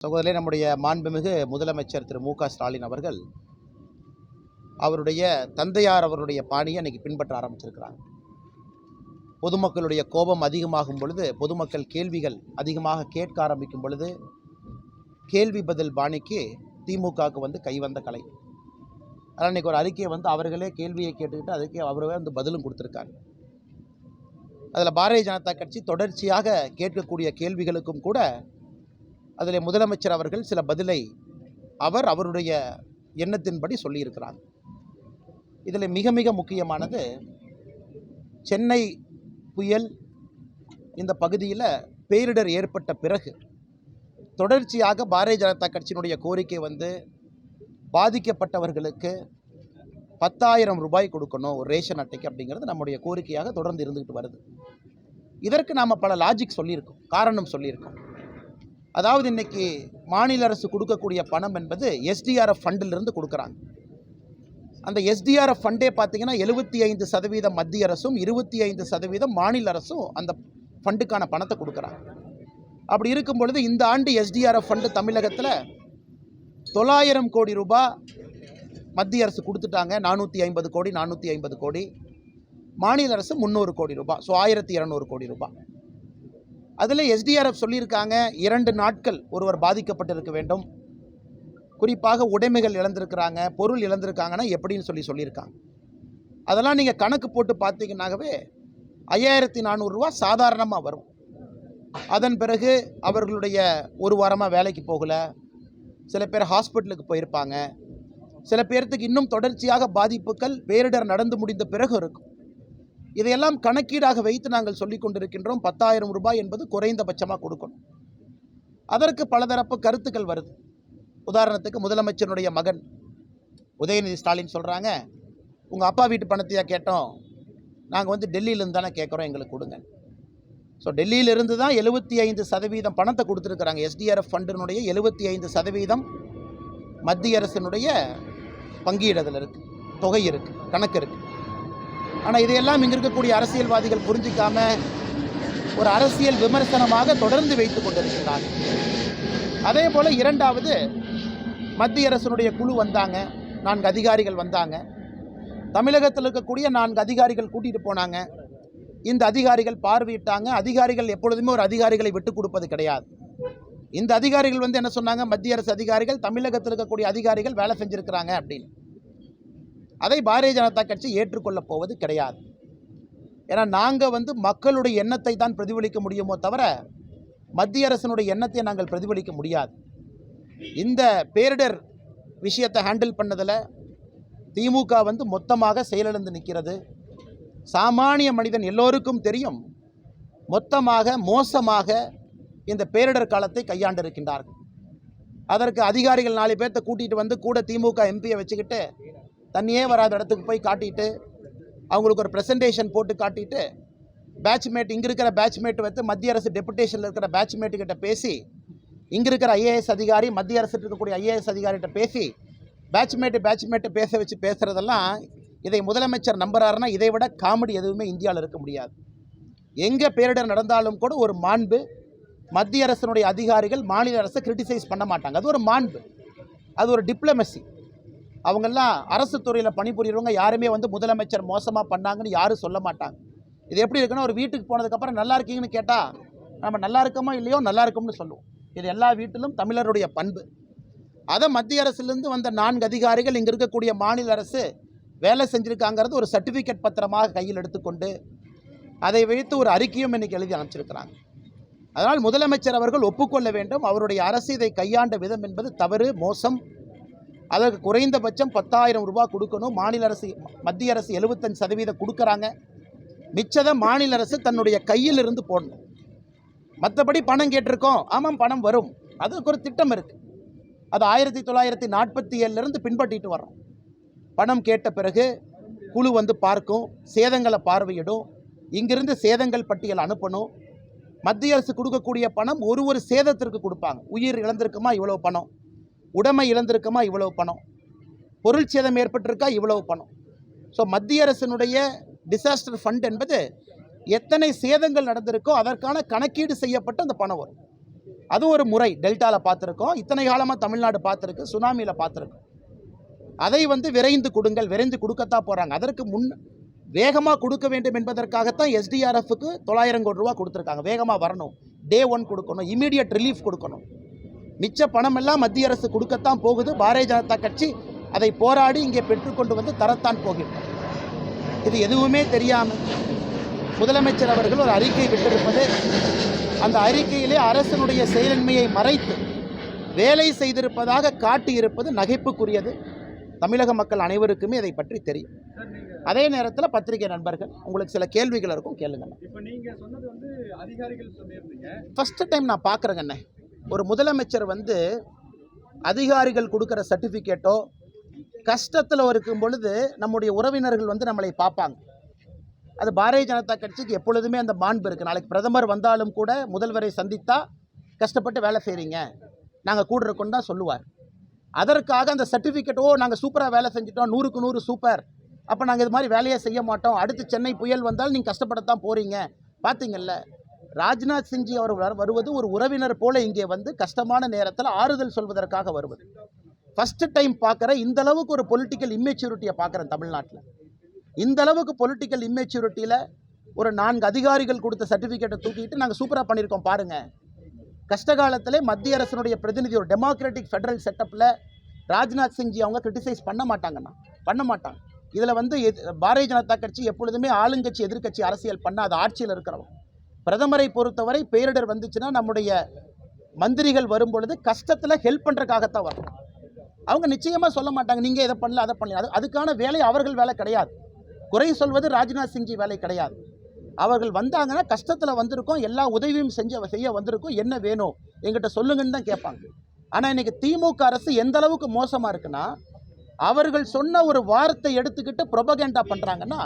சகோதரே நம்முடைய மாண்புமிகு முதலமைச்சர் திரு மு க ஸ்டாலின் அவர்கள் அவருடைய தந்தையார் அவருடைய பாணியை இன்னைக்கு பின்பற்ற ஆரம்பிச்சிருக்கிறாங்க பொதுமக்களுடைய கோபம் அதிகமாகும் பொழுது பொதுமக்கள் கேள்விகள் அதிகமாக கேட்க ஆரம்பிக்கும் பொழுது கேள்வி பதில் பாணிக்கு திமுகவுக்கு வந்து கைவந்த கலை. ஆனால் இன்றைக்கி ஒரு அறிக்கையை வந்து அவர்களே கேள்வியை கேட்டுக்கிட்டு அதுக்கே அவரே வந்து பதிலும் கொடுத்துருக்காங்க அதில் பாரதிய ஜனதா கட்சி தொடர்ச்சியாக கேட்கக்கூடிய கேள்விகளுக்கும் கூட அதில் முதலமைச்சர் அவர்கள் சில பதிலை அவர் அவருடைய எண்ணத்தின்படி சொல்லியிருக்கிறார். இதில் மிக மிக முக்கியமானது சென்னை புயல் இந்த பகுதியில் பேரிடர் ஏற்பட்ட பிறகு தொடர்ச்சியாக பாரதிய ஜனதா கட்சியினுடைய கோரிக்கை வந்து பாதிக்கப்பட்டவர்களுக்கு பத்தாயிரம் ரூபாய் கொடுக்கணும் ஒரு ரேஷன் அட்டைக்கு அப்படிங்கிறது நம்முடைய கோரிக்கையாக தொடர்ந்து இருந்துக்கிட்டு வருது. இதற்கு நாம் பல லாஜிக் சொல்லியிருக்கோம் காரணம் சொல்லியிருக்கோம். அதாவது இன்றைக்கி மாநில அரசு கொடுக்கக்கூடிய பணம் என்பது எஸ்டிஆர்எஃப் ஃபண்டிலிருந்து கொடுக்குறாங்க. அந்த எஸ்டிஆர்எஃப் ஃபண்டே பார்த்தீங்கன்னா எழுபத்தி ஐந்து சதவீதம் மத்திய அரசும் இருபத்தி ஐந்து சதவீதம் மாநில அரசும் அந்த ஃபண்டுக்கான பணத்தை கொடுக்குறாங்க. அப்படி இருக்கும் பொழுது இந்த ஆண்டு எஸ்டிஆர்எஃப் ஃபண்டு தமிழகத்தில் தொள்ளாயிரம் கோடி ரூபாய் மத்திய அரசு கொடுத்துட்டாங்க. நானூற்றி ஐம்பது கோடி நானூற்றி ஐம்பது கோடி. மாநில அரசு முந்நூறு கோடி ரூபாய். ஸோ ஆயிரத்தி இரநூறு கோடி ரூபாய். அதில் எஸ்டிஆர்எஃப் சொல்லியிருக்காங்க இரண்டு நாட்கள் ஒருவர் பாதிக்கப்பட்டிருக்க வேண்டும். குறிப்பாக உடைமைகள் இழந்திருக்கிறாங்க பொருள் இழந்திருக்காங்கன்னா எப்படின்னு சொல்லி சொல்லியிருக்காங்க. அதெல்லாம் நீங்கள் கணக்கு போட்டு பார்த்தீங்கன்னாகவே ஐயாயிரத்தி நானூறுரூவா சாதாரணமாக வரும். அதன் பிறகு அவர்களுடைய ஒரு வாரமாக வேலைக்கு போகல. சில பேர் ஹாஸ்பிட்டலுக்கு போயிருப்பாங்க. சில பேர்த்துக்கு இன்னும் தொடர்ச்சியாக பாதிப்புகள் பேரிடர் நடந்து முடிந்த பிறகு இருக்கும். இதையெல்லாம் கணக்கீடாக வைத்து நாங்கள் சொல்லிக் கொண்டிருக்கின்றோம். பத்தாயிரம் ரூபாய் என்பது குறைந்தபட்சமாக கொடுக்கணும். அதற்கு பலதரப்பு கருத்துக்கள் வருது. உதாரணத்துக்கு முதலமைச்சருடைய மகன் உதயநிதி ஸ்டாலின் சொல்கிறாங்க உங்கள் அப்பா வீட்டு பணத்தையாக கேட்டோம். நாங்கள் வந்து டெல்லியிலேருந்து தானே கேட்குறோம் எங்களுக்கு கொடுங்க. ஸோ டெல்லியிலிருந்து தான் எழுபத்தி ஐந்து சதவீதம் பணத்தை கொடுத்துருக்குறாங்க. எஸ்டிஆர்எஃப் ஃபண்டினுடைய எழுபத்தி ஐந்து சதவீதம் மத்திய அரசினுடைய பங்கீடுதல் இருக்குது தொகை இருக்குது கணக்கு இருக்குது ஆனால் இதையெல்லாம் இங்கே இருக்கக்கூடிய அரசியல்வாதிகள் புரிஞ்சிக்காம ஒரு அரசியல் விமர்சனமாக தொடர்ந்து வைத்து கொண்டிருக்கிறார். அதே போல் இரண்டாவது மத்திய அரசினுடைய குழு வந்தாங்க நான்கு அதிகாரிகள் வந்தாங்க. தமிழகத்தில் இருக்கக்கூடிய நான்கு அதிகாரிகள் கூட்டிகிட்டு போனாங்க. இந்த அதிகாரிகள் பார்வையிட்டாங்க. அதிகாரிகள் எப்பொழுதுமே ஒரு அதிகாரிகளை விட்டு கொடுப்பது கிடையாது. இந்த அதிகாரிகள் வந்து என்ன சொன்னாங்க? மத்திய அரசு அதிகாரிகள் தமிழகத்தில் இருக்கக்கூடிய அதிகாரிகள் வேலை செஞ்சுருக்கிறாங்க அப்படின்னு. அதை பாரதிய ஜனதா கட்சி ஏற்றுக்கொள்ளப் போவது கிடையாது. ஏன்னா நாங்கள் வந்து மக்களுடைய எண்ணத்தை தான் பிரதிபலிக்க முடியுமோ தவிர மத்திய அரசனுடைய எண்ணத்தை நாங்கள் பிரதிபலிக்க முடியாது. இந்த பேரிடர் விஷயத்தை ஹேண்டில் பண்ணதில் திமுக வந்து மொத்தமாக செயலிழந்து நிற்கிறது. சாமானிய மனிதன் எல்லோருக்கும் தெரியும் மொத்தமாக மோசமாக இந்த பேரிடர் காலத்தை கையாண்டிருக்கின்றார்கள். அதற்கு அதிகாரிகள் நாலு பேர்த்த கூட்டிகிட்டு வந்து கூட திமுக எம்பியை வச்சுக்கிட்டு தண்ணியே வராத இடத்துக்கு போய் காட்டிட்டு அவங்களுக்கு ஒரு ப்ரெசன்டேஷன் போட்டு காட்டிட்டு பேட்ச்மேட் இங்கே இருக்கிற பேட்ச்மேட் வந்து மத்திய அரசு டெபுடேஷனில் இருக்கிற பேட்ச்மேட்டுக்கிட்ட பேசி இங்கே இருக்கிற ஐஏஎஸ் அதிகாரி மத்திய அரசு இருக்கக்கூடிய ஐஏஎஸ் அதிகாரிகிட்ட பேசி பேட்ச்மேட்டு பேட்ச்மேட்டை பேச வச்சு பேசுகிறதெல்லாம் இதை முதலமைச்சர் நம்புறாருன்னா இதை விட காமெடி எதுவுமே இந்தியாவில் இருக்க முடியாது. எங்கே பேரிடர் நடந்தாலும் கூட ஒரு மாண்பு மத்திய அரசினுடைய அதிகாரிகள் மாநில அரசை கிரிட்டிசைஸ் பண்ண மாட்டாங்க. அது ஒரு மாண்பு. அது ஒரு டிப்ளமசி அவங்கெல்லாம் அரசு துறையில் பணிபுரியறவங்க யாருமே வந்து முதலமைச்சர் மோசமாக பண்ணாங்கன்னு யாரும் சொல்ல மாட்டாங்க. இது எப்படி இருக்குன்னா ஒரு வீட்டுக்கு போனதுக்கப்புறம் நல்லா இருக்கீங்கன்னு கேட்டால் நம்ம நல்லா இருக்கோமோ இல்லையோ நல்லா இருக்கோம்னு சொல்லுவோம். இது எல்லா வீட்டிலும் தமிழருடைய பண்பு. அதை மத்திய அரசுலேருந்து வந்த நான்கு அதிகாரிகள் இங்கே இருக்கக்கூடிய மாநில அரசு வேலை செஞ்சுருக்காங்கிறது ஒரு சர்டிஃபிகேட் பத்திரமாக கையில் எடுத்துக்கொண்டு அதை வைத்து ஒரு அறிக்கையும் இன்றைக்கி எழுதி அனுப்பிச்சிருக்கிறாங்க. அதனால் முதலமைச்சர் அவர்கள் ஒப்புக்கொள்ள வேண்டும். அவருடைய அரசு இதை கையாண்ட விதம் என்பது தவறு மோசம். அதற்கு குறைந்தபட்சம் பத்தாயிரம் ரூபாய் கொடுக்கணும். மாநில அரசு மத்திய அரசு எழுபத்தஞ்சு சதவீதம் கொடுக்குறாங்க. மிச்சதை மாநில அரசு தன்னுடைய கையில் இருந்து போடணும். மற்றபடி பணம் கேட்டிருக்கோம். ஆமாம் பணம் வரும். அதுக்கு ஒரு திட்டம் இருக்குது அது ஆயிரத்தி தொள்ளாயிரத்தி நாற்பத்தி ஏழுலேருந்து பின்பற்றிட்டு வர்றோம். பணம் கேட்ட பிறகு குழு வந்து பார்க்கும். சேதங்களை பார்வையிடும். இங்கிருந்து சேதங்கள் பட்டியல் அனுப்பணும். மத்திய அரசு கொடுக்கக்கூடிய பணம் ஒரு ஒரு சேதத்திற்கு கொடுப்பாங்க. உயிர் இழந்திருக்குமா? இவ்வளோ பணம். உடைமை இழந்திருக்குமா? இவ்வளவு பணம். பொருள் சேதம் ஏற்பட்டிருக்கா? இவ்வளவு பணம். ஸோ மத்திய அரசினுடைய டிசாஸ்டர் ஃபண்ட் என்பது எத்தனை சேதங்கள் நடந்திருக்கோ அதற்கான கணக்கீடு செய்யப்பட்டு அந்த பணம் வரும் அது ஒரு முறை டெல்டாவில் பார்த்துருக்கோம். இத்தனை காலமாக தமிழ்நாடு பார்த்துருக்கு சுனாமியில் பார்த்துருக்கோம் அதை வந்து விரைந்து கொடுங்கள் விரைந்து கொடுக்கத்தான் போகிறாங்க அதற்கு முன் வேகமாக கொடுக்க வேண்டும் என்பதற்காகத்தான் எஸ்டிஆர்எஃப்க்கு தொள்ளாயிரம் கோடி ரூபா கொடுத்துருக்காங்க. வேகமாக வரணும். டே ஒன் கொடுக்கணும். இமீடியட் ரிலீஃப் கொடுக்கணும். மிச்ச பணம் எல்லாம் மத்திய அரசு கொடுக்கத்தான் போகுது. பாரதிய ஜனதா கட்சி அதை போராடி இங்கே பெற்றுக்கொண்டு வந்து தரத்தான் போகின்றோம் இது எதுவுமே தெரியாமல் முதலமைச்சர் அவர்கள் ஒரு அறிக்கை விட்டிருப்பது அந்த அறிக்கையிலே அரசனுடைய செயலின்மையை மறைத்து வேலை செய்திருப்பதாக காட்டியிருப்பது நகைப்புக்குரியது. தமிழக மக்கள் அனைவருக்குமே இதை பற்றி தெரியும். அதே நேரத்தில் பத்திரிகை நண்பர்கள் உங்களுக்கு சில கேள்விகள் இருக்கும் கேளுங்க. இப்ப நீங்க சொன்னது வந்து அதிகாரிகள் சொல்லியிருந்தீங்க ஃபஸ்ட்டு டைம் நான் பார்க்குறேங்கண்ணே ஒரு முதலமைச்சர் வந்து அதிகாரிகள் கொடுக்குற சர்டிஃபிகேட்டோ கஷ்டத்தில் இருக்கும் பொழுது நம்முடைய உறவினர்கள் வந்து நம்மளை பார்ப்பாங்க. அது பாரதிய ஜனதா கட்சிக்கு எப்பொழுதுமே அந்த மாண்பு இருக்குது நாளைக்கு பிரதமர் வந்தாலும் கூட முதல்வரை சந்தித்தா கஷ்டப்பட்டு வேலை செய்கிறீங்க நாங்கள் கூட இருக்கோன்னு தான் சொல்லுவார். அதற்காக அந்த சர்டிஃபிகேட் ஓ நாங்கள் சூப்பராக வேலை செஞ்சிட்டோம் நூறுக்கு நூறு சூப்பர். அப்போ நாங்கள் இது மாதிரி வேலையே செய்ய மாட்டோம். அடுத்து சென்னை புயல் வந்தாலும் நீங்கள் கஷ்டப்படத்தான் போகிறீங்க பார்த்தீங்கல்ல ராஜ்நாத் சிங்ஜி அவர் வருவது ஒரு உறவினர் போல இங்கே வந்து கஷ்டமான நேரத்தில் ஆறுதல் சொல்வதற்காக வருவது. ஃபஸ்ட்டு டைம் பார்க்குற இந்த அளவுக்கு ஒரு பொலிட்டிக்கல் இம்மெச்சூரிட்டியை பார்க்குறேன் தமிழ்நாட்டில். இந்த அளவுக்கு பொலிட்டிக்கல் இம்மெச்சூரிட்டியில் ஒரு நான்கு அதிகாரிகள் கொடுத்த சர்டிஃபிகேட்டை தூக்கிட்டு நாங்கள் சூப்பராக பண்ணியிருக்கோம் பாருங்கள் கஷ்ட காலத்திலே மத்திய அரசினுடைய பிரதிநிதி ஒரு டெமோக்ராட்டிக் ஃபெடரல் செட்டப்பில் ராஜ்நாத் சிங்ஜி அவங்க கிரிட்டிசைஸ் பண்ண மாட்டாங்கண்ணா. பண்ண மாட்டாங்க. இதில் வந்து பாரதிய ஜனதா கட்சி எப்பொழுதுமே ஆளுங்கட்சி எதிர்க்கட்சி அரசியல் பண்ணாத ஆட்சியில் இருக்கிறவங்க. பிரதமரை பொறுத்தவரை பேரிடர் வந்துச்சுன்னா நம்முடைய மந்திரிகள் வரும் பொழுது கஷ்டத்தில் ஹெல்ப் பண்ணுறக்காகத்தான் வரும். அவங்க நிச்சயமாக சொல்ல மாட்டாங்க நீங்கள் இதை பண்ணல அதை பண்ணல. அது அதுக்கான வேலை அவர்கள் வேலை கிடையாது. குறை சொல்வது ராஜ்நாத் சிங்ஜி வேலை கிடையாது. அவர்கள் வந்தாங்கன்னா கஷ்டத்தில் வந்திருக்கோம் எல்லா உதவியும் செஞ்ச செய்ய வந்திருக்கோம் என்ன வேணும்? எங்கிட்ட சொல்லுங்கன்னு தான் கேட்பாங்க. ஆனால் இன்னைக்கு திமுக அரசு எந்த அளவுக்கு மோசமாக இருக்குன்னா அவர்கள் சொன்ன ஒரு வார்த்தை எடுத்துக்கிட்டு ப்ரொபகேண்டா பண்ணுறாங்கன்னா